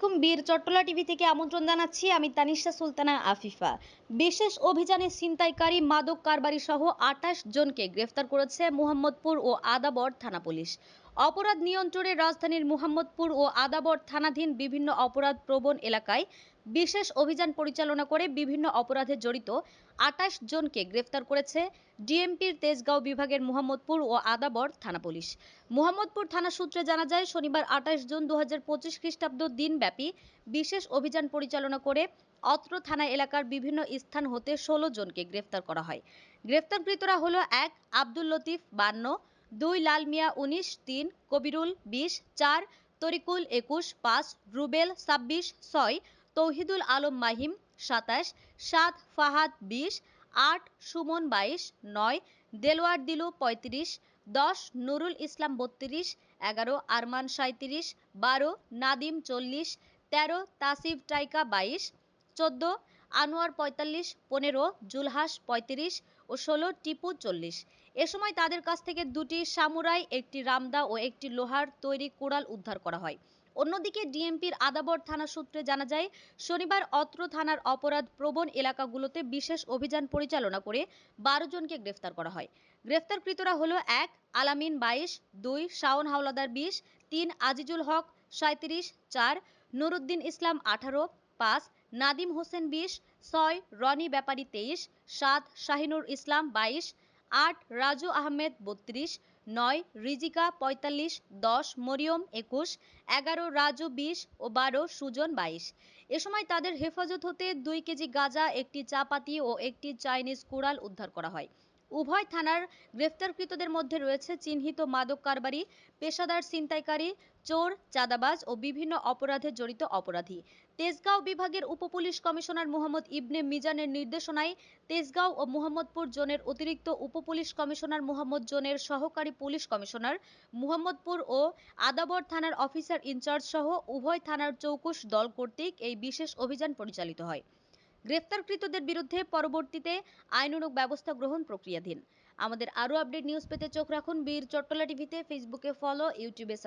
বীর চট্টলা টিভি থেকে আমন্ত্রণ জানাচ্ছি। আমি তানিশা সুলতানা আফিফা। বিশেষ অভিযানে ছিনতাইকারী মাদক কারবারি সহ আঠাশ জনকে গ্রেফতার করেছে মোহাম্মদপুর ও আদাবর থানা পুলিশ। অপরাধ নিয়ন্ত্রণে রাজধানীর মুহাম্মদপুর ও আদাবর থানাধীন বিভিন্ন অপরাধ প্রবণ এলাকায় বিশেষ অভিযান পরিচালনা করে বিভিন্ন অপরাধে জড়িত আটাশ জনকে গ্রেফতার করেছে ডিএমপির তেজগাঁও বিভাগের মুহাম্মদপুর ও আদাবর থানা পুলিশ। মুহাম্মদপুর থানা সূত্রে জানা যায়, শনিবার আঠাশ জুন দু হাজার পঁচিশ খ্রিস্টাব্দ দিনব্যাপী বিশেষ অভিযান পরিচালনা করে অত্র থানা এলাকার বিভিন্ন স্থান হতে ষোলো জনকে গ্রেফতার করা হয়। গ্রেফতারকৃতরা হলো এক, আব্দুল লতিফ, বান্ন দুই লাল মিয়া উনিশ, তিন কবিরুল বিশ, চার তরিকুল একুশ, পাঁচ রুবেল ছাব্বিশ, ছয় তৌহিদুল আলম মাহিম সাতাশ, সাত ফাহাদ বিশ, আট সুমন বাইশ, নয় দেলোয়ার দিলু পঁয়ত্রিশ, দশ নুরুল ইসলাম বত্রিশ, এগারো আরমান সাঁত্রিশ বারো নাদিম চল্লিশ, তেরো তাসিফ টাইকা বাইশ, চোদ্দ আনোয়ার পঁয়তাল্লিশ, পনেরো, জুলহাস পঁয়ত্রিশ ও ষোলো টিপু চল্লিশ। এ সময় তাদের কাছ থেকে দুটি সামুরাই, একটি রামদা ও একটি লোহার তৈরি কুড়াল উদ্ধার করা হয়। অন্যদিকে ডিএমপির আদাবর থানা সূত্রে জানা যায়, শনিবার অত্র থানার অপরাধ প্রবণ এলাকাগুলোতে বিশেষ অভিযান পরিচালনা করে বারো জনকে গ্রেফতার করা হয়। গ্রেফতারকৃতরা হলো এক, আলামিন বাইশ, দুই, শাওন হাওলাদার বিশ, তিন, আজিজুল হক সাঁত্রিশ চার, নুরুদ্দিন ইসলাম আঠারো পাঁচ, নাদিম হোসেন বিশ, ছয়, রনি ব্যাপারী তেইশ, সাত, শাহিনুর ইসলাম বাইশ, আট, রাজু আহমেদ বত্রিশ, নয়, রিজিকা পঁয়তাল্লিশ, দশ, মরিয়ম একুশ, এগারো, রাজু বিশ ও বারো, সুজন বাইশ। এ সময় তাদের হেফাজত হতে দুই কেজি গাঁজা, একটি চাপাতি ও একটি চাইনিজ কুড়াল উদ্ধার করা হয়। উভয় থানার গ্রেফতারকৃতদের মধ্যে রয়েছে চিহ্নিত মাদক কারবারি, পেশাদার ছিনতাইকারী, চোর, চাঁদাবাজ ও বিভিন্ন অপরাধে জড়িত অপরাধী। তেজগাঁও বিভাগের উপপুলিশ কমিশনার মোহাম্মদ ইবনে মিজানের নির্দেশনায় তেজগাঁও ও মোহাম্মদপুর জোনের অতিরিক্ত উপপুলিশ কমিশনার মোহাম্মদ জোনের সহকারী পুলিশ কমিশনার মোহাম্মদপুর ও আদাবর থানার অফিসার ইনচার্জ সহ উভয় থানার চৌকুশ দল কর্তৃক এই বিশেষ অভিযান পরিচালিত হয়। গ্রেফতারকৃতদের বিরুদ্ধে পরবর্তীতে আইনানুগ ব্যবস্থা গ্রহণ প্রক্রিয়াধীন। আমাদের আরও আপডেট নিউজ পেতে চোখ রাখুন বীর চট্টলা টিভিতে, ফেসবুকে ফলো, ইউটিউবে